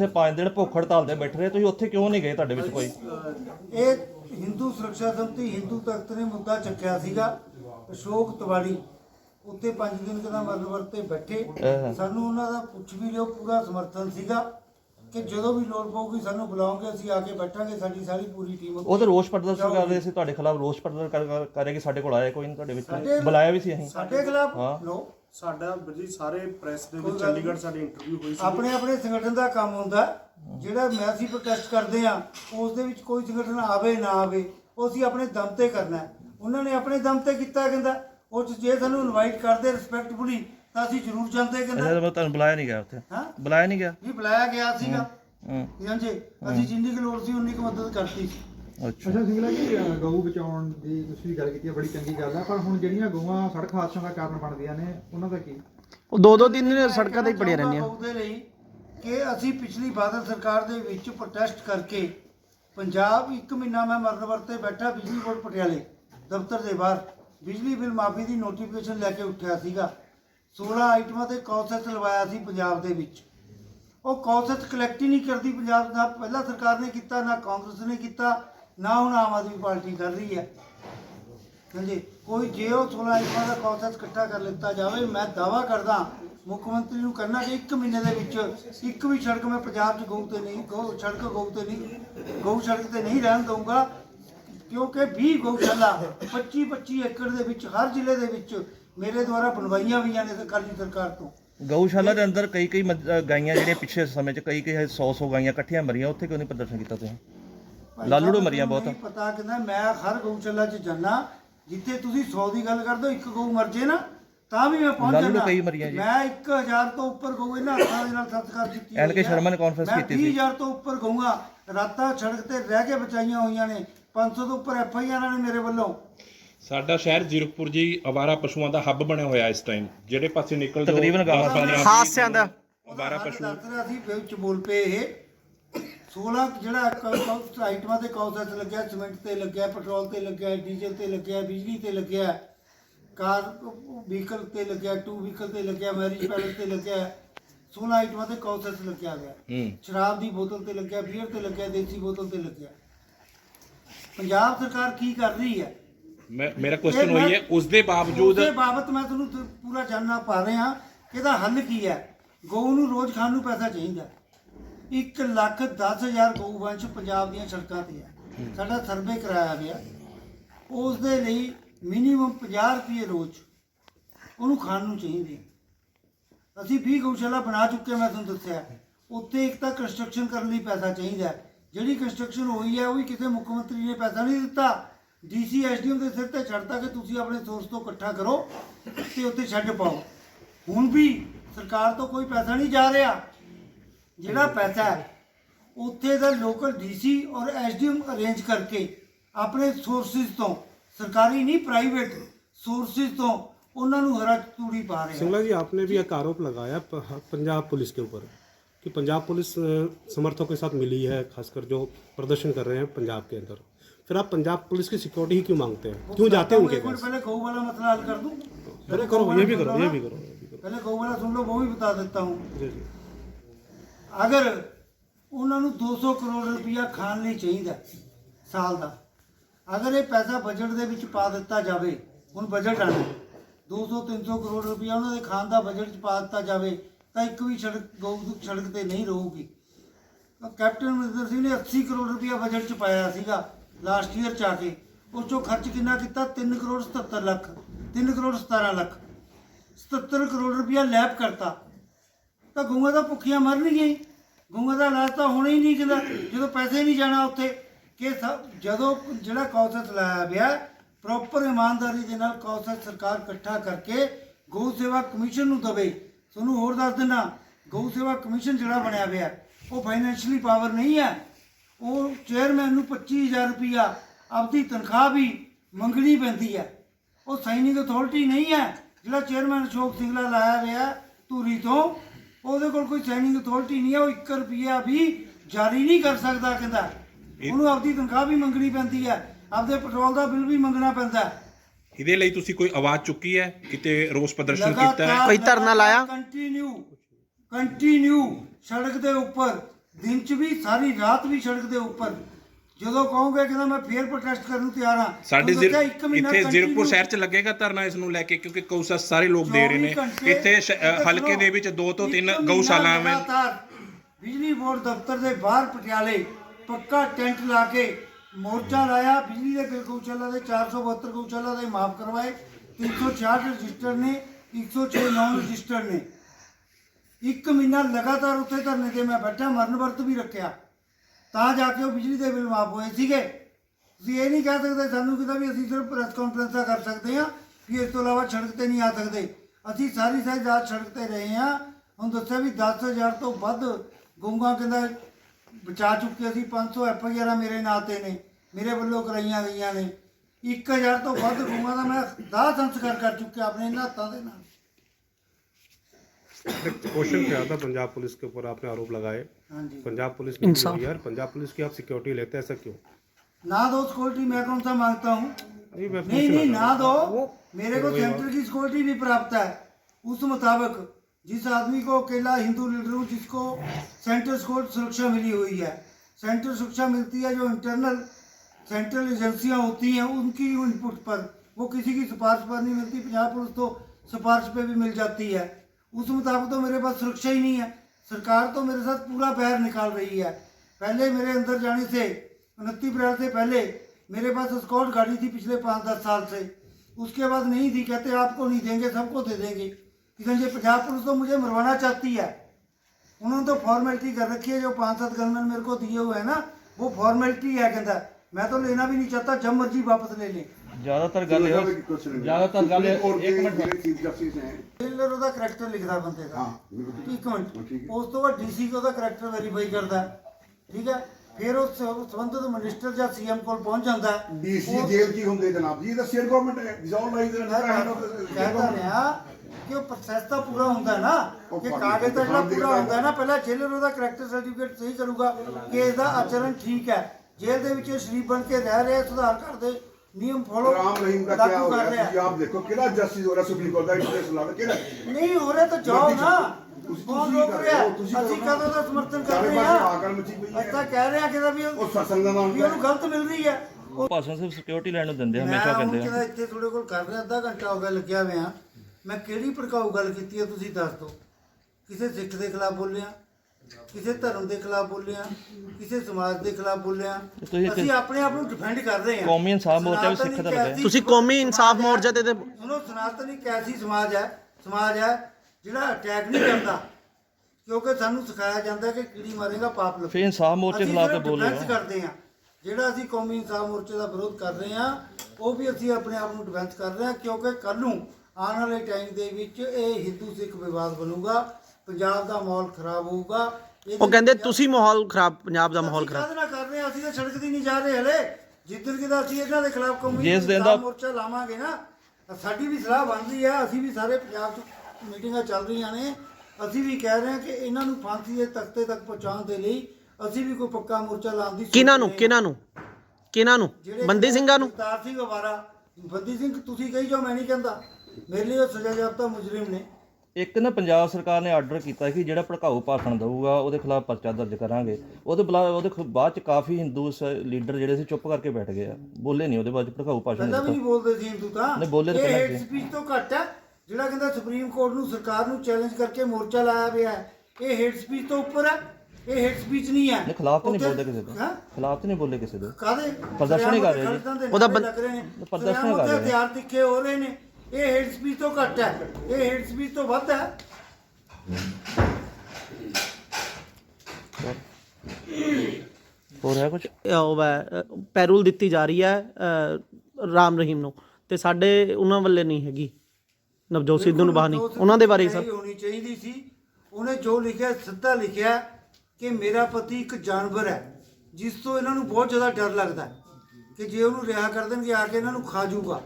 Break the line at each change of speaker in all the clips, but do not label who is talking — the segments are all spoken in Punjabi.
ਉੱਥੇ 5 ਦਿਨ ਭੁੱਖ ਹੜਤਾਲ ਤੇ ਬੈਠੇ ਰਹੇ ਤੁਸੀਂ ਉੱਥੇ ਕਿਉਂ ਨਹੀਂ ਗਏ ਤੁਹਾਡੇ ਵਿੱਚ ਕੋਈ?
ਇਹ ਹਿੰਦੂ ਸੁਰੱਖਿਆ ਸੰਮਤੀ ਹਿੰਦੂ ਤਖਤ ਨੇ ਮੁੱਦਾ ਚੱਕਿਆ ਸੀਗਾ ਅਸ਼ੋਕ ਤਿਵਾੜੀ। ਉੱਤੇ 5 ਦਿਨ ਕਦਾ ਮਰਨ ਵਰਤੇ ਬੈਠੇ। ਸਾਨੂੰ ਉਹਨਾਂ ਦਾ ਪੁੱਛ ਵੀ ਲਿਓ ਪੂਰਾ ਸਮਰਥਨ ਸੀਗਾ ਕਿ ਜਦੋਂ ਵੀ ਲੋੜ ਪਊਗੀ ਸਾਨੂੰ ਬੁਲਾਓਗੇ ਅਸੀਂ ਆ ਕੇ ਬੈਠਾਂਗੇ ਸਾਡੀ ਸਾਰੀ ਪੂਰੀ ਟੀਮ
ਉਹ ਤਾਂ ਰੋਸ਼ ਪ੍ਰਦਰਸ਼ਨ ਕਰ ਰਹੇ ਸੀ ਤੁਹਾਡੇ ਖਿਲਾਫ ਰੋਸ਼ ਪ੍ਰਦਰਸ਼ਨ ਕਰ- ਕਿ ਸਾਡੇ ਕੋਲ ਆਇਆ ਕੋਈ ਨਹੀਂ ਤੁਹਾਡੇ ਵਿੱਚ ਬੁਲਾਇਆ ਵੀ ਸੀ ਅਸੀਂ।
ਸਾਡੇ ਖਿਲਾਫ। ਲੋ
ਸਾਡਾ ਜੀ ਸਾਰੇ ਪ੍ਰੈਸ ਦੇ ਵਿੱਚ ਚੰਡੀਗੜ੍ਹ ਸਾਡੀ ਇੰਟਰਵਿਊ ਹੋਈ ਸੀ।
ਆਪਣੇ ਆਪਣੇ ਸੰਗਠਨ ਦਾ ਕੰਮ ਹੁੰਦਾ ਜਿਹੜਾ ਮੈਂ ਅਸੀਂ ਪ੍ਰੋਟੈਸਟ ਕਰਦੇ ਆ ਉਸ ਦੇ ਵਿੱਚ ਕੋਈ ਸੰਗਠਨ ਆਵੇ ਨਾ ਆਵੇ ਉਹ ਅਸੀਂ ਆਪਣੇ ਦਮ ਤੇ ਕਰਨਾ ਹੈ। ਉਹਨਾਂ ਨੇ ਆਪਣੇ ਦਮ ਤੇ ਕੀਤਾ ਕਹਿੰਦਾ ਉਹ 'ਚ ਜੇ ਸਾਨੂੰ ਇਨਵਾਈਟ ਕਰਦੇ ਰਿਸਪੈਕਟਫੁਲੀ ਤਾਂ ਅਸੀਂ ਜ਼ਰੂਰ ਜਾਂਦੇ ਕਹਿੰਦਾ।
ਤਾਂ ਤੁਹਾਨੂੰ ਬੁਲਾਇਆ ਨਹੀਂ ਗਿਆ ਉੱਥੇ।
ਹਾਂ?
ਬੁਲਾਇਆ ਨਹੀਂ ਗਿਆ?
ਵੀ ਬੁਲਾਇਆ ਗਿਆ ਸੀਗਾ।
ਹੂੰ।
ਹਾਂਜੀ ਅਸੀਂ ਜਿੰਨੀ ਕੁ ਲੋੜ ਸੀ ਉਨੀ ਕੁ ਮਦਦ ਕਰਤੀ ਸੀ।
ਅੱਛਾ।
ਅੱਛਾ ਸਿੰਗਲਾ ਜੀ ਅ, ਗਊ ਬਚਾਉਣ ਦੀ ਤੁਸੀਂ ਗੱਲ ਕੀਤੀ ਹੈ ਬੜੀ ਚੰਗੀ ਗੱਲ ਹੈ ਪਰ ਹੁਣ ਜਿਹੜੀਆਂ ਗਊਆਂ ਸੜਕ ਹਾਦਸਿਆਂ ਦਾ ਕਾਰਨ ਬਣਦੀਆਂ ਨੇ ਉਹਨਾਂ ਦਾ ਕੀ?
ਉਹ ਦੋ ਦੋ ਦਿਨ ਦਿਨ ਸੜਕਾਂ ਤੇ ਹੀ ਪੜੀਆਂ ਰਹਿੰਦੀਆਂ।
ਉਹਦੇ ਲਈ ਕਿ ਅਸੀਂ ਪਿਛਲੀ ਬਾਦਲ ਸਰਕਾਰ ਦੇ ਵਿੱਚ ਪ੍ਰੋਟੈਸਟ ਕਰਕੇ ਪੰਜਾਬ ਇੱਕ ਮਹੀਨਾ ਮੈਂ ਮਰਨ ਵਰਤੇ ਬੈਠਾ ਬਿਜਲੀ ਬੋਰਡ ਪਟਿਆਲੇ ਦਫ਼ਤਰ ਦੇ ਬਾਹਰ ਬਿਜਲੀ ਬਿੱਲ ਮਾਫੀ ਦੀ ਨੋਟੀਫਿਕੇਸ਼ਨ ਲੈ ਕੇ ਉੱਠਿਆ ਸੀਗਾ। 16 ਆਈਟਮਾਂ ਤੇ ਕੌਸਤ ਲਵਾਇਆ ਸੀ ਪੰਜਾਬ ਦੇ ਵਿੱਚ। ਉਹ ਕੌਸਤ ਕਲੈਕਟ ਹੀ ਨਹੀਂ ਕਰਦੀ ਪੰਜਾਬ ਦਾ ਪਹਿਲਾਂ ਸਰਕਾਰ ਨੇ ਕੀਤਾ ਨਾ ਕਾਂਗਰਸ ਨੇ ਕੀਤਾ ਨਾ ਹੁਣ ਆਮ ਆਦਮੀ ਪਾਰਟੀ ਕਰ ਰਹੀ ਹੈ। ਹਾਂਜੀ, ਕੋਈ ਜੇ ਉਹ 16 ਆਈਟਮਾਂ ਦਾ ਕੌਸਤ ਇਕੱਠਾ ਕਰ ਲਿੱਤਾ ਜਾਵੇ, ਮੈਂ ਦਾਵਾ ਕਰਦਾ, ਮੁੱਖ ਮੰਤਰੀ ਨੂੰ ਕਰਨਾ ਕਿ ਇੱਕ ਮਹੀਨੇ ਦੇ ਵਿੱਚ ਇੱਕ ਵੀ ਸੜਕ ਮੈਂ ਪੰਜਾਬ 'ਚ ਗਊ ਤੇ ਨਹੀਂ, ਗਊ ਸੜਕ ਗਊ ਤੇ ਨਹੀਂ, ਗਊ ਸੜਕ ਤੇ ਨਹੀਂ ਰਹਿਣ ਦਊਂਗਾ, ਕਿਉਂਕਿ 20 ਗਊਸ਼ਾਲਾ 25 25 ਏਕੜ ਦੇ ਵਿੱਚ, ਹਰ ਜ਼ਿਲ੍ਹੇ ਦੇ ਵਿੱਚ ਮੇਰੇ ਦੁਆਰਾ ਬਣਵਾਈਆਂ ਹੋਈਆਂ ਨੇ ਅਕਾਲੀ ਸਰਕਾਰ ਤੋਂ।
ਗਊਸ਼ਾਲਾ ਦੇ ਅੰਦਰ ਕਈ ਕਈ ਗਾਈਆਂ ਜਿਹੜੀਆਂ ਪਿਛਲੇ ਸਮੇਂ 'ਚ ਕਈ ਕਈ 100 100 ਗਾਈਆਂ ਇਕੱਠੀਆਂ ਮਰੀਆਂ, ਉੱਥੇ ਕਿਉਂ ਨਹੀਂ ਪ੍ਰਦਰਸ਼ਨ ਕੀਤਾ ਤੁਸੀਂ? ਲਾਲੜੂ ਮਰੀਆਂ ਬਹੁਤ।
ਪਤਾ ਕਹਿੰਦਾ ਮੈਂ ਹਰ ਗਊਸ਼ਾਲਾ 'ਚ ਜਾਣਾ ਜਿੱਥੇ ਤੁਸੀਂ 100 ਦੀ ਗੱਲ ਕਰਦੇ ਹੋ ਇੱਕ ਗਊ ਮਰ ਜੇ ਨਾ ਤਾਂ ਵੀ ਮੈਂ ਪਹੁੰਚ ਜਾਣਾ
ਕਈ ਮਰੀਆਂ ਜੀ।
ਮੈਂ 1000 ਤੋਂ ਉੱਪਰ ਗਊ ਇਹਨਾਂ ਹੱਥਾਂ ਦੇ ਨਾਲ ਸਤਿਕਾਰ ਕੀਤੀ
ਐਨ ਕੇ
ਹੋਈ।
ਸ਼ਰਮਾ ਨੇ conference
ਮੈਂ
ਕੀਤੀ ਸੀ।
20000 ਤੋਂ ਉੱਪਰ ਗਊਆਂ ਰਾਤਾਂ ਸੜਕ ਤੇ ਰਹਿ ਕੇ ਬਚਾਈਆਂ ਹੋਈਆਂ ਨੇ 500 ਤੋਂ ਉੱਪਰ ਐਫ ਆਈ ਆਰਾਂ ਨੇ ਮੇਰੇ ਵੱਲੋਂ
ਸਾਡਾ ਸ਼ਹਿਰ ਜ਼ੀਰਕਪੁਰ ਜੀ ਅਵਾਰਾ ਪਸ਼ੂਆਂ ਦਾ ਹੱਬ ਬਣਿਆ ਹੋਇਆ ਇਸ ਟਾਈਮ ਜਿਹੜੇ ਪਾਸੇ ਨਿਕਲ ਜਾਓ
ਤਕਰੀਬਨ ਗਾਵਾਂ
ਦਸ, ਪੰਦਰਾਂ,
ਹਾਦਸਿਆਂ ਦਾ
ਅਵਾਰਾ ਪਸ਼ੂ
ਦੱਸ ਰਿਹਾ ਸੀ ਵਿੱਚ ਬੋਲ ਪਏ ਇਹ 16 ਜਿਹੜਾ ਕ- ਆਈਟਮਾਂ ਤੇ ਕੌਸਤ ਲੱਗਿਆ ਸੀਮੈਂਟ ਤੇ ਲੱਗਿਆ ਪੈਟਰੋਲ ਤੇ ਲੱਗਿਆ ਡੀਜ਼ਲ ਤੇ ਲੱਗਿਆ ਬਿਜਲੀ ਤੇ ਲੱਗਿਆ ਕਾਰ ਵਹੀਕਲ ਤੇ ਲੱਗਿਆ ਟੂ ਵਹੀਕਲ ਤੇ ਲੱਗਿਆ ਮੈਰਿਜ ਪੈਲਸ ਤੇ ਲੱਗਿਆ 16 ਆਈਟਮਾਂ ਤੇ ਕੌਸਤ ਲੱਗਿਆ ਗਿਆ
ਹੂੰ।
ਸ਼ਰਾਬ ਦੀ ਬੋਤਲ ਤੇ ਲੱਗਿਆ ਬੀਅਰ ਤੇ ਲੱਗਿਆ ਦੇਸੀ ਬੋਤਲ ਤੇ ਲੱਗਿਆ। ਪੰਜਾਬ ਸਰਕਾਰ ਕੀ ਕਰ ਰਹੀ ਹੈ?
ਮੈਂ ਮੇਰਾ ਕੁਐਸਚਨ ਹੋਈ ਹੈ ਉਸ ਦੇ ਬਾਵਜੂਦ
ਉਸਦੇ ਬਾਬਤ ਮੈਂ ਤੁਹਾਨੂੰ ਤ- ਪੂਰਾ ਜਾਣਨਾ ਪਾ ਰਿਹਾ ਇਹਦਾ ਹੱਲ ਕੀ ਹੈ? ਗਊ ਨੂੰ ਰੋਜ਼ ਖਾਣ ਨੂੰ ਪੈਸਾ ਚਾਹੀਦਾ। 1 ਲੱਖ 10 ਹਜ਼ਾਰ ਗਊ ਵੰਸ਼ ਪੰਜਾਬ ਦੀਆਂ ਸੜਕਾਂ ਤੇ ਹੈ ਸਾਡਾ ਸਰਵੇ ਕਰਾਇਆ ਗਿਆ। ਉਸ ਦੇ ਲਈ ਮਿਨੀਮਮ 50 ਰੁਪਏ ਰੋਜ਼ ਉਹਨੂੰ ਖਾਣ ਨੂੰ ਚਾਹੀਦੇ ਅਸੀਂ 20 ਗਊਸ਼ਾਲਾ ਬਣਾ ਚੁੱਕੇ ਮੈਂ ਤੁਹਾਨੂੰ ਦੱਸਿਆ। ਉੱਤੇ ਇੱਕ ਤਾਂ ਕੰਸਟਰਕਸ਼ਨ ਕਰਨ ਲਈ ਪੈਸਾ ਚਾਹੀਦਾ। ਜਿਹੜੀ ਕੰਸਟਰਕਸ਼ਨ ਹੋਈ ਹੈ ਉਹ ਵੀ ਕਿਸੇ ਮੁੱਖ ਮੰਤਰੀ ਨੇ ਪੈਸਾ ਨਹੀਂ ਦਿੱਤਾ। ਡੀਸੀ ਐਸਡੀਐਮ ਦੇ ਸਿਰ ਤੇ ਛੱਡਤਾ ਕਿ ਤੁਸੀਂ ਆਪਣੇ ਸੋਰਸ ਤੋਂ ਇਕੱਠਾ ਕਰੋ ਤੇ ਉੱਤੇ ਛੱਡ ਪਾਓ। ਹੁਣ ਵੀ ਸਰਕਾਰ ਤੋਂ ਕੋਈ ਪੈਸਾ ਨਹੀਂ ਜਾ ਰਿਹਾ। ਜਿਹੜਾ ਪੈਸਾ ਹੈ ਉੱਥੇ ਦਾ ਲੋਕਲ ਡੀਸੀ ਔਰ ਐਸਡੀਐਮ ਅਰੇਂਜ ਕਰਕੇ ਆਪਣੇ ਸੋਰਸਿਸ ਤੋਂ ਸਰਕਾਰੀ ਨਹੀਂ ਪ੍ਰਾਈਵੇਟ ਸੋਰਸਿਸ ਤੋਂ ਉਹਨਾਂ ਨੂੰ ਹਰਾ ਤੂੜੀ ਪਾ ਰਹੇ ਆ
सिंगला जी आपने भी एक आरोप लगाया प- पंजाब पुलिस के ऊपर कि पंजाब पुलिस अ, समर्थकों के साथ मिली है खासकर जो प्रदर्शन कर रहे हैं पंजाब के अंदर फिर आप पंजाब पुलिस की सिक्योरिटी ही क्यों मांगते हैं क्यों जाते हैं उनके
एक मिनट
पास
पहले गऊ वाला मसला हल कर दूं
अरे करो ये भी करो ये भी करो ये भी करो
पहले गऊ वाला सुन लो वो भी बता देता हूँ
जी जी
ਅਗਰ ਉਹਨਾਂ ਨੂੰ 200 ਕਰੋੜ ਰੁਪਇਆ ਖਾਣ ਲਈ ਚਾਹੀਦਾ ਸਾਲ ਦਾ, ਅਗਰ ਇਹ ਪੈਸਾ ਬਜਟ ਦੇ ਵਿੱਚ ਪਾ ਦਿੱਤਾ ਜਾਵੇ, ਹੁਣ ਬਜਟ ਆਣਾ 200 300 ਕਰੋੜ ਰੁਪਇਆ ਉਹਨਾਂ ਦੇ ਖਾਣ ਦਾ ਬਜਟ 'ਚ ਪਾ ਦਿੱਤਾ ਜਾਵੇ, ਤਾਂ ਇੱਕ ਵੀ ਸੜਕ ਗਊ ਸੜਕ ਤੇ ਨਹੀਂ ਰਹੂਗੀ। ਕੈਪਟਨ ਅਮਰਿੰਦਰ ਸਿੰਘ ਨੇ 80 ਕਰੋੜ ਰੁਪਇਆ ਬਜਟ 'ਚ ਪਾਇਆ ਸੀਗਾ ਲਾਸਟ ਈਅਰ 'ਚ ਆ ਕੇ, ਉਸ 'ਚੋਂ ਖਰਚ ਕਿੰਨਾ ਕੀਤਾ? 3 ਕਰੋੜ 77 ਲੱਖ 3 ਕਰੋੜ 17 ਲੱਖ 77 ਕਰੋੜ ਰੁਪਇਆ ਲੈਪ ਕਰਤਾ। ਤਾਂ ਗਊਆਂ ਤਾਂ ਭੁੱਖੀਆਂ ਮਰਨਗੀਆਂ ਹੀ। ਗਊਆਂ ਦਾ ਇਲਾਜ ਤਾਂ ਹੋਣਾ ਹੀ ਨਹੀਂ ਕਿਦਾ ਜਦੋਂ ਪੈਸੇ ਨਹੀਂ ਜਾਣਾ ਉੱਥੇ, ਕਿ ਸਭ ਜਦੋਂ ਜਿਹੜਾ ਕੌਸਤ ਲਾਇਆ ਗਿਆ ਪ੍ਰੋਪਰ ਇਮਾਨਦਾਰੀ ਦੇ ਨਾਲ ਕੌਸਤ ਸਰਕਾਰ ਇਕੱਠਾ ਕਰਕੇ ਗਊ ਸੇਵਾ ਕਮਿਸ਼ਨ ਨੂੰ ਦਵੇ। ਤੁਹਾਨੂੰ ਹੋਰ ਦੱਸ ਦਿੰਦਾ, ਗਊ ਸੇਵਾ ਕਮਿਸ਼ਨ ਜਿਹੜਾ ਬਣਿਆ ਹੋਇਆ ਉਹ ਫਾਈਨੈਂਸ਼ੀਅਲੀ ਪਾਵਰ ਨਹੀਂ ਹੈ। ਉਹ ਚੇਅਰਮੈਨ ਨੂੰ 25000 ਰੁਪਇਆ ਆਪਦੀ ਤਨਖਾਹ ਵੀ ਮੰਗਣੀ ਪੈਂਦੀ ਹੈ। ਉਹ ਸਾਈਨਿੰਗ ਅਥਾਰਟੀ ਨਹੀਂ ਹੈ। ਜਿਹੜਾ ਚੇਅਰਮੈਨ ਅਸ਼ੋਕ ਸਿੰਘਲਾ ਲਾਇਆ ਗਿਆ ਧੂਰੀ ਤੋਂ ਉਹਦੇ ਕੋਲ ਕੋਈ ਸਾਈਨਿੰਗ ਅਥਾਰਟੀ ਨਹੀਂ ਹੈ ਉਹ 1 ਰੁਪਿਆ ਵੀ ਜਾਰੀ ਨਹੀਂ ਕਰ ਸਕਦਾ ਕਹਿੰਦਾ। ਉਹਨੂੰ ਆਪਦੀ ਤਨਖਾਹ ਵੀ ਮੰਗਣੀ ਪੈਂਦੀ ਹੈ ਆਪਦੇ ਪੈਟਰੋਲ ਦਾ ਬਿੱਲ ਵੀ ਮੰਗਣਾ ਪੈਂਦਾ ਹੈ।
ਇਹਦੇ ਲਈ ਤੁਸੀਂ ਕੋਈ ਆਵਾਜ਼ ਚੁੱਕੀ ਹੈ? ਕਿਤੇ ਰੋਸ ਪ੍ਰਦਰਸ਼ਨ ਕੀਤਾ ਹੈ?
ਕੋਈ ਧਰਨਾ ਲਾਇਆ?
ਕੰਟੀਨਿਊ ਕੰਟੀਨਿਊ ਸੜਕ ਦੇ ਉੱਪਰ ਦਿਨ ਚ ਵੀ ਸਾਰੀ ਰਾਤ ਵੀ ਸੜਕ ਦੇ ਉੱਪਰ। ਜਦੋਂ ਕਹੋਗੇ ਕਿ ਮੈਂ ਫੇਰ ਪ੍ਰੋਟੈਸਟ ਕਰਨ ਨੂੰ ਤਿਆਰ ਹਾਂ
ਸਾਡੇ ਜ਼ਿਰ- ਇੱਥੇ ਜ਼ੀਰਕਪੁਰ ਸ਼ਹਿਰ 'ਚ ਲੱਗੇਗਾ ਧਰਨਾ ਇਸ ਨੂੰ ਲੈ ਕੇ ਕਿਉਂਕਿ ਗਊਸ਼ਾਲਾ ਸਾਰੇ ਲੋਕ ਦੇ ਰਹੇ ਨੇ।
24 ਘੰਟੇ
ਇੱਥੇ ਸ਼- ਅ,
ਇੱਧਰ
ਹਲਕੇ ਦੇ ਵਿੱਚ ਦੋ ਤੋਂ ਤਿੰਨ ਗਊਸ਼ਾਲਾਵਾਂ
ਬਿਜਲੀ ਬੋਰਡ ਦਫ਼ਤਰ ਦੇ ਬਾਹਰ ਪਟਿਆਲੇ ਪੱਕਾ ਟੈਂਟ ਲਾ ਕੇ ਮੋਰਚਾ ਲਾਇਆ ਬਿਜਲੀ ਦੇ ਬਿੱਲ ਗਊਸ਼ਾਲਾ ਦੇ 472 ਗਊਸ਼ਾਲਾ ਦੇ ਮਾਫ ਕਰਵਾਏ 366 ਰਜਿਸਟਰ ਨੇ 106 ਨਾਨ ਰਜਿਸਟਰ ਨੇ। ਇੱਕ ਮਹੀਨਾ ਲਗਾਤਾਰ ਉੱਥੇ ਧਰਨੇ ਤੇ ਮੈਂ ਬੈਠਾ ਮਰਨ ਵਰਤ ਵੀ ਰੱਖਿਆ। ਤਾਂ ਜਾ ਕੇ ਉਹ ਬਿਜਲੀ ਦੇ ਬਿੱਲ ਮਾਫ ਹੋਏ ਸੀਗੇ। ਤੁਸੀਂ ਇਹ ਨਹੀਂ ਕਹਿ ਸਕਦੇ ਸਾਨੂੰ ਕਿਤਾ ਵੀ ਅਸੀਂ ਸਿਰਫ ਪ੍ਰੈਸ ਕਾਨਫਰੰਸਾਂ ਕਰ ਸਕਦੇ ਹਾਂ ਵੀ ਇਸ ਤੋਂ ਇਲਾਵਾ ਸੜਕ ਤੇ ਨਹੀਂ ਆ ਸਕਦੇ। ਅਸੀਂ ਸਾਰੀ ਸਾਰੀ ਰਾਤ ਸੜਕ ਤੇ ਰਹੇ ਹਾਂ। ਹੁਣ ਦੱਸਿਆ ਵੀ 10000 ਤੋਂ ਵੱਧ ਗੁੰਗਾ ਕਹਿੰਦਾ ਬਚਾ ਚੁੱਕੇ ਅਸੀਂ 500 ਐਫ ਆਈ ਆਰਾਂ ਮੇਰੇ ਨਾਂ ਤੇ ਨੇ, ਮੇਰੇ ਵੱਲੋਂ ਕਰਾਈਆਂ ਗਈਆਂ ਨੇ। 1000 ਤੋਂ ਵੱਧ ਗੁੰਗਾ ਦਾ ਮੈਂ ਦਾਹ ਸੰਸਕਾਰ ਕਰ ਚੁੱਕਿਆ ਆਪਣੇ ਇਹਨਾਂ ਹੱਥਾਂ ਦੇ ਨਾਲ।
क्वेश्चन क्या था पंजाब पुलिस के ऊपर आपने आरोप लगाए। पंजाब पुलिस यार? पंजाब पुलिस की आप सिक्योरिटी लेते हैं ऐसा क्यों?
ना दो सिक्योरिटी मैं कौन सा माँगता हूँ?
नहीं
नहीं ना दो। मेरे को सेंटर की सिक्योरिटी भी प्राप्त है। उस मुताबिक जिस आदमी को अकेला हिंदू लीडर हूँ जिसको सेंटर स्कोर सुरक्षा मिली हुई है। सेंट्रल सुरक्षा मिलती है जो इंटरनल सेंट्रल एजेंसियाँ होती हैं उनकी इनपुट पर। वो किसी की सिफारिश पर नहीं मिलती। पंजाब पुलिस तो सिफारिश पे भी मिल जाती है। उस मुताबिक तो मेरे पास सुरक्षा ही नहीं है सरकार तो मेरे साथ पूरा पैर निकाल रही है पहले मेरे अंदर जाने से उनतीस अप्रैल से पहले मेरे पास स्कॉट गाड़ी थी पिछले पाँच दस साल से उसके बाद नहीं थी कहते आपको नहीं देंगे सबको दे देंगे लेकिन ये पंजाब पुलिस तो मुझे मरवाना चाहती है उन्होंने तो फॉर्मेलिटी कर रखी है जो पांच सात गनमैन मेरे को दिए हुए हैं ना वो फॉर्मेलिटी है कहता है मैं तो लेना भी नहीं चाहता जब मर्जी वापस ले लें
ਜ਼ਿਆਦਾਤਰ ਗੱਲ ਇਹ ਜ਼ਿਆਦਾਤਰ ਗੱਲ ਇਹ- ਇੱਕ ਮਿੰਟ।
ਟੇਲਰ ਉਹਦਾ ਕਰੈਕਟਰ ਲਿਖਦਾ ਬੰਦੇ ਦਾ। ਇੱਕ ਮਿੰਟ। ਉਸ ਤੋਂ ਬਾਅਦ ਡੀਸੀ ਕੋ ਉਹਦਾ ਕਰੈਕਟਰ ਵੈਰੀਫਾਈ ਕਰਦਾ ਹੈ। ਠੀਕ ਹੈ? ਫਿਰ ਉਹ ਸ- ਸੰਬੰਧਿਤ ਮਿਨਿਸਟਰ ਜਾਂ ਸੀਐਮ ਕੋਲ ਪਹੁੰਚ ਜਾਂਦਾ ਹੈ।
ਡੀਸੀ ਜੇਲ੍ਹ ਕੀ ਹੁੰਦੇ ਜਨਾਬ ਜੀ ਇਹ ਤਾਂ ਸਟੇਟ ਗਵਰਨਮੈਂਟ ਹੈ ਡਿਸੋਲਵ ਲਾਈਜ਼ ਦੇ
ਮੈਂ ਕਹਿੰਦਾ ਰਿਹਾ ਕਿ ਉਹ ਪ੍ਰੋਸੈਸ ਤਾਂ ਪੂਰਾ ਹੁੰਦਾ ਹੈ ਨਾ। ਕਿ ਕਾਗਜ਼ ਤਾਂ ਜਿਹੜਾ ਪੂਰਾ ਹੁੰਦਾ ਹੈ। ਨਾ ਪਹਿਲਾਂ ਜੇਲਰ ਉਹਦਾ ਕਰੈਕਟਰ ਸਰਟੀਫਿਕੇਟ ਸਹੀ ਕਰੂਗਾ ਕਿ ਇਹਦਾ ਆਚਰਣ ਠੀਕ ਹੈ। ਜੇਲ੍ਹ ਦੇ ਵਿੱਚ ਸ਼ਰੀਫ ਬਣ ਕੇ ਰਹਿ ਰਿਹਾ ਸੁਧਾਰ ਕਰਦੇ। ਨਿਯਮ ਫੋਲੋ
ਰਾਮ ਰਹੀਮ ਦਾ ਕੀ ਹੋ ਰਿਹਾ ਤੁਸੀਂ ਆਪ ਦੇਖੋ ਕਿਹੜਾ ਜਸਟਿਸ ਹੋ ਰਿਹਾ ਸੁਪਰੀਮ ਕੋਰਟ ਦਾ ਇੰਟਰਸ ਲਾ ਕਿਹੜਾ
ਨਹੀਂ ਹੋ ਰਿਹਾ ਤਾਂ ਜਾਓ ਨਾ
ਤੁਸੀਂ-
ਕੌਣ ਰੋਕ
ਕਰ
ਰਿਹਾ
ਰਹੇ ਹੋ, ਤੁਸੀਂ
ਅਸੀਂ। ਕਦੋਂ ਦਾ ਸਮਰਥਨ ਕਰ ਰਹੇ ਹਾਂ
ਆਕੜ ਮੱਚੀ ਪਈ ਹੈ।
ਅਸੀਂ ਤਾਂ ਕਹਿ ਰਹੇ ਕਿ ਵੀ
ਉਹ ਸਤਸੰਗ ਦਾ ਨਾਮ
ਵੀ ਉਹਨੂੰ ਗਲਤ ਮਿਲ ਰਹੀ ਹੈ ਉਹ
ਭਾਸ਼ਣ ਸਿਰਫ ਸਿਕਿਉਰਿਟੀ ਲੈਣ ਨੂੰ ਦਿੰਦੇ
ਮੈਂ
ਹਮੇਸ਼ਾ ਕਹਿੰਦੇ ਆ
ਕਿਹੜਾ ਇੱਥੇ ਤੁਹਾਡੇ ਕੋਲ ਕਰ ਰਿਹਾ ਅੱਧਾ ਘੰਟਾ ਹੋ ਗਿਆ ਲੱਗਿਆ ਹੋਇਆ ਮੈਂ ਕਿਹੜੀ ਭੜਕਾਊ ਗੱਲ ਕੀਤੀ ਹੈ ਤੁਸੀਂ ਦੱਸ ਦਿਓ। ਕਿਸੇ ਸਿੱਖ ਦੇ ਖਿਲਾਫ ਬੋਲਿਆ। ਕਿਸੇ ਧਰਮ ਦੇ ਖਿਲਾਫ ਬੋਲਿਆ ਕਿਸੇ ਸਮਾਜ ਦੇ ਖਿਲਾਫ ਬੋਲਿਆ
ਤੁਸੀਂ
ਅਸੀਂ ਆਪਣੇ ਆਪ ਨੂੰ ਡਿਫੈਂਡ ਕਰ ਰਹੇ ਹਾਂ।
ਕੌਮੀ ਇਨਸਾਫ ਮੋਰਚਾ ਵੀ ਸਿੱਖ ਦਾ। ਲੱਗਿਆ।
ਕੈਸੀ
ਤੁਸੀਂ ਕੌਮੀ ਇਨਸਾਫ ਮੋਰਚਾ ਤੇ ਤੇ
ਸੁਣੋ ਸਨਾਤਨੀ ਕੈਸੀ ਸਮਾਜ ਹੈ ਸਮਾਜ ਹੈ ਜਿਹੜਾ ਅਟੈਕ ਨਹੀਂ ਕਰਦਾ ਕਿਉਂਕਿ ਸਾਨੂੰ ਸਿਖਾਇਆ ਜਾਂਦਾ ਕਿ ਕੀੜੀ ਮਾਰੇਗਾ ਪਾਪ ਲੱਗੇ
ਫਿਰ ਇਨਸਾਫ ਮੋਰਚੇ
ਅਸੀਂ
ਖਿਲਾਫ ਤਾਂ ਬੋਲ ਰਹੇ
defense ਕਰਦੇ ਹਾਂ। ਜਿਹੜਾ ਅਸੀਂ ਕੌਮੀ ਇਨਸਾਫ ਮੋਰਚੇ ਦਾ ਵਿਰੋਧ ਕਰ ਰਹੇ ਹਾਂ ਉਹ ਵੀ ਅਸੀਂ ਆਪਣੇ ਆਪ ਨੂੰ ਡਿਫੈਂਸ ਕਰ ਰਹੇ ਹਾਂ ਕਿਉਂਕਿ ਕੱਲ ਨੂੰ ਆਉਣ ਵਾਲੇ ਟਾਈਮ ਦੇ ਵਿੱਚ ਇਹ ਹਿੰਦੂ ਸਿੱਖ ਵਿਵਾਦ ਬਣੂਗਾ। ਪੰਜਾਬ ਦਾ ਮਾਹੌਲ ਖਰਾਬ ਹੋਊਗਾ
ਉਹ ਕਹਿੰਦੇ ਤੁਸੀਂ ਮਾਹੌਲ ਖਰਾਬ ਪੰਜਾਬ ਦਾ ਮਾਹੌਲ ਖਰਾਬ।
ਕਾਹਦੇ ਨਾਲ ਕਰ ਰਹੇ ਹਾਂ? ਅਸੀਂ ਤਾਂ ਸੜਕ ਦੀ ਨਹੀਂ ਜਾ ਰਹੇ ਹਲੇ। ਜਿੱਦਣ ਕਿਦਾ ਅਸੀਂ ਇਹਨਾਂ ਦੇ ਖਿਲਾਫ ਕੌਮੀ
ਜਿਸ ਦਿਨ ਦਾ-
ਮੋਰਚਾ ਲਾਵਾਂਗੇ ਨਾ ਤਾਂ ਸਾਡੀ ਵੀ ਸਲਾਹ ਬਣਦੀ ਹੈ ਅਸੀਂ ਵੀ ਸਾਰੇ ਪੰਜਾਬ 'ਚ ਮੀਟਿੰਗਾਂ ਚੱਲ ਰਹੀਆਂ ਨੇ। ਅਸੀਂ ਵੀ ਕਹਿ ਰਹੇ ਹਾਂ ਕਿ ਇਹਨਾਂ ਨੂੰ ਫਾਂਸੀ ਦੇ ਤਖਤੇ ਤੱਕ ਪਹੁੰਚਾਉਣ ਦੇ ਲਈ ਅਸੀਂ ਵੀ ਕੋਈ ਪੱਕਾ ਮੋਰਚਾ ਲਾਉਣ ਦੀ ਸੋਚ
ਕਿਹਨਾਂ ਨੂੰ
ਰਹੇ ਹਾਂ।
ਕਿਹਨਾਂ ਨੂੰ? ਕਿਹਨਾਂ ਨੂੰ?
ਜਿਹੜੇ
ਬੰਦੀ ਸਿੰਘਾਂ ਨੂੰ?
ਸਰਦਾਰ ਸਿੰਘ ਅਵਾਰਾ ਬੰਦੀ ਸਿੰਘ ਤੁਸੀਂ ਕਹੀ ਜੋ ਮੈਂ ਨਹੀਂ ਕਹਿੰਦਾ। ਮੇਰੇ ਲਈ ਉਹ ਸਜ਼ਾ ਯਾਫਤਾ ਮੁਜਰਮ ਨੇ।
ਇੱਕ ਨਾ ਪੰਜਾਬ ਸਰਕਾਰ ਨੇ ਆਰਡਰ ਕੀਤਾ ਕਿ ਜਿਹੜਾ ਭੜਕਾਊ ਭਾਸ਼ਣ ਦਊਗਾ ਉਹਦੇ ਖਿਲਾਫ ਪਰਚਾ ਦਰਜ ਕਰਾਂਗੇ। ਉਹਦੇ ਬਲਾ ਉਹਦੇ ਬਾਅਦ ਚ ਕਾਫੀ ਹਿੰਦੂ ਲੀਡਰ ਜਿਹੜੇ ਸੀ ਚੁੱਪ ਕਰਕੇ ਬੈਠ ਗਏ ਆ। ਬੋਲੇ ਨਹੀਂ ਉਹਦੇ ਬਾਅਦ ਭੜਕਾਊ ਭਾਸ਼ਣ
ਪਹਿਲਾਂ ਵੀ ਨਹੀਂ ਬੋਲਦੇ ਸੀ ਹਿੰਦੂ ਤਾਂ।
ਨਹੀਂ, ਬੋਲੇ ਤਾਂ
ਇਹ
ਪਹਿਲਾਂ
ਹੇਟ
ਸੀ।
ਸਪੀਚ ਤੋਂ ਘੱਟ ਹੈ ਜਿਹੜਾ ਕਹਿੰਦਾ ਸੁਪਰੀਮ ਕੋਰਟ ਨੂੰ ਸਰਕਾਰ ਨੂੰ ਚੈਲੰਜ ਕਰਕੇ ਮੋਰਚਾ ਲਾਇਆ ਪਿਆ ਹੈ। ਇਹ ਹੇਟ ਸਪੀਚ ਤੋਂ ਉੱਪਰ ਹੈ ਇਹ ਹੇਟ ਸਪੀਚ ਨਹੀਂ ਹੈ।
ਨਹੀਂ ਖਿਲਾਫ ਤਾਂ ਨਹੀਂ ਬੋਲਦੇ ਕਿਸੇ ਦੇ
ਹੈਂ?
ਖਿਲਾਫ ਤਾਂ ਨਹੀਂ ਬੋਲੇ ਕਿਸੇ ਦੇ।
ਕਾਹਦੇ?
ਪ੍ਰਦਰਸ਼ਨ ਹੀ ਕਰ ਰਹੇ ਜੀ।
ਉਹਦਾ
ਪ੍ਰਦਰਸ਼ਨ ਕਰ ਰਹੇ ਨੇ।
ਹਥਿਆਰ ਤਿੱਖੇ ਹੋ ਰਹੇ ਨੇ। ਇਹ ਹੇਟ ਸਪੀਚ ਤੋਂ ਘੱਟ ਹੈ। ਇਹ ਹੇਟ ਸਪੀਚ ਤੋਂ ਵੱਧ ਹੈ।
ਹੋ ਰਿਹਾ ਕੁਝ
ਉਹ ਵਾ, ਅ, ਪੈਰੋਲ ਦਿੱਤੀ ਜਾ ਰਹੀ ਹੈ ਰਾਮ ਰਹੀਮ ਨੂੰ। ਤੇ ਸਾਡੇ ਉਹਨਾਂ ਵੱਲੇ ਨਹੀਂ ਹੈਗੀ ਨਵਜੋਤ ਸਿੱਧੂ ਨੂੰ
ਬਿਲਕੁਲ
ਉਹਨਾਂ ਦੇ ਬਾਰੇ ਸਰ।
ਹੋਣੀ ਚਾਹੀਦੀ ਸੀ। ਉਹਨੇ ਜੋ ਲਿਖਿਆ ਸਿੱਧਾ ਲਿਖਿਆ ਕਿ ਮੇਰਾ ਪਤੀ ਇੱਕ ਜਾਨਵਰ ਹੈ ਜਿਸ ਤੋਂ ਇਹਨਾਂ ਨੂੰ ਬਹੁਤ ਜ਼ਿਆਦਾ ਡਰ ਲੱਗਦਾ ਹੈ ਕਿ ਜੇ ਉਹਨੂੰ ਰਿਹਾ ਕਰ ਦੇਣਗੇ ਆ ਕੇ ਇਹਨਾਂ ਨੂੰ ਖਾ ਜਾਊਗਾ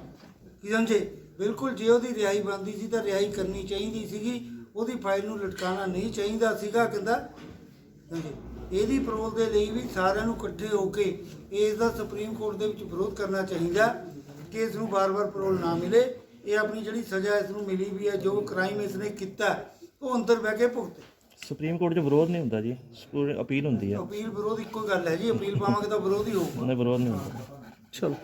ਕੀ ਸਮਝੇ? ਬਿਲਕੁਲ ਜੇ ਉਹਦੀ ਰਿਹਾਈ ਬੰਦੀ ਸੀ ਤਾਂ ਰਿਹਾਈ ਕਰਨੀ ਚਾਹੀਦੀ ਸੀਗੀ ਉਹਦੀ ਫਾਈਲ ਨੂੰ ਲਟਕਾਉਣਾ ਨਹੀਂ ਚਾਹੀਦਾ ਸੀਗਾ ਕਹਿੰਦਾ। ਹਾਂਜੀ। ਇਹਦੀ ਪਰੋਲ ਦੇ ਲਈ ਵੀ ਸਾਰਿਆਂ ਨੂੰ ਇਕੱਠੇ ਹੋ ਕੇ ਇਸ ਦਾ ਸੁਪਰੀਮ ਕੋਰਟ ਦੇ ਵਿੱਚ ਵਿਰੋਧ ਕਰਨਾ ਚਾਹੀਦਾ ਕਿ ਇਸ ਨੂੰ ਬਾਰ-ਬਾਰ ਪਰੋਲ ਨਾ ਮਿਲੇ। ਇਹ ਆਪਣੀ ਜਿਹੜੀ ਸਜ਼ਾ ਇਸ ਨੂੰ ਮਿਲੀ ਵੀ ਹੈ ਜੋ ਕ੍ਰਾਈਮ ਇਸ ਨੇ ਕੀਤਾ ਉਹ ਅੰਦਰ ਬਹਿ ਕੇ ਭੁਗਤੇ।
ਸੁਪਰੀਮ ਕੋਰਟ 'ਚ ਵਿਰੋਧ ਨਹੀਂ ਹੁੰਦਾ ਜੀ। ਅਪੀਲ ਹੁੰਦੀ ਆ
ਅਪੀਲ ਵਿਰੋਧ ਇੱਕੋ ਗੱਲ ਹੈ ਜੀ। ਅਪੀਲ ਪਾਵਾਂਗੇ ਤਾਂ ਵਿਰੋਧ ਹੀ ਹੋਊਗਾ।
ਉਹਨੇ ਵਿਰੋਧ ਨਹੀਂ ਹੁੰਦਾ।
ਚਲੋ।